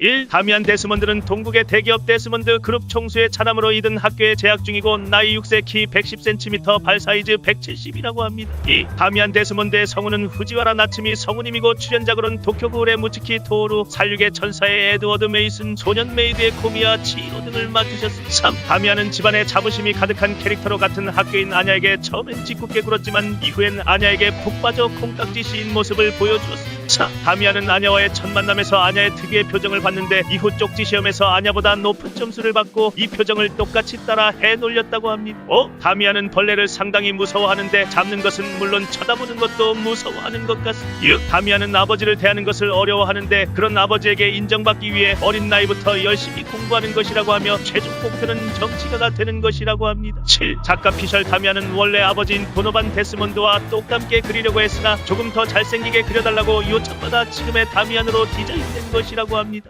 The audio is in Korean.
1. 다미안 데스먼드는 동국의 대기업 데스먼드 그룹 총수의 차남으로 이든 학교에 재학 중이고 나이 6세 키 110cm 발 사이즈 170이라고 합니다. 2. 다미안 데스먼드의 성우는 후지와라 나츠미 성우님이고 출연작으로는 도쿄구울의 무츠키 토오루, 살육의 천사의 에드워드 메이슨, 소년 메이드의 코미야 치히로 등을 맡으셨습니다. 3. 다미안은 집안에 자부심이 가득한 캐릭터로 같은 학교인 아냐에게 처음엔 짓궂게 굴었지만 이후엔 아냐에게 푹 빠져 콩깍지 씌인 모습을 보여주었습니다. 4. 다미안은 아냐와의 첫 만남에서 아냐의 특유의 표정을 봤는데 이후 쪽지 시험에서 아냐보다 높은 점수를 받고 이 표정을 똑같이 따라 해놀렸다고 합니다. 5. 다미안은 벌레를 상당히 무서워하는데 잡는 것은 물론 쳐다보는 것도 무서워하는 것 같습니다. 6. 다미안은 아버지를 대하는 것을 어려워하는데 그런 아버지에게 인정받기 위해 어린 나이부터 열심히 공부하는 것이라고 하며 최종 목표는 정치가가 되는 것이라고 합니다. 7. 작가 피셜 다미안은 원래 아버지인 도노반 데스몬드와 똑같게 그리려고 했으나 조금 더 잘생기게 그려달라고 요청받아 지금의 다미안으로 디자인된 것이라고 합니다.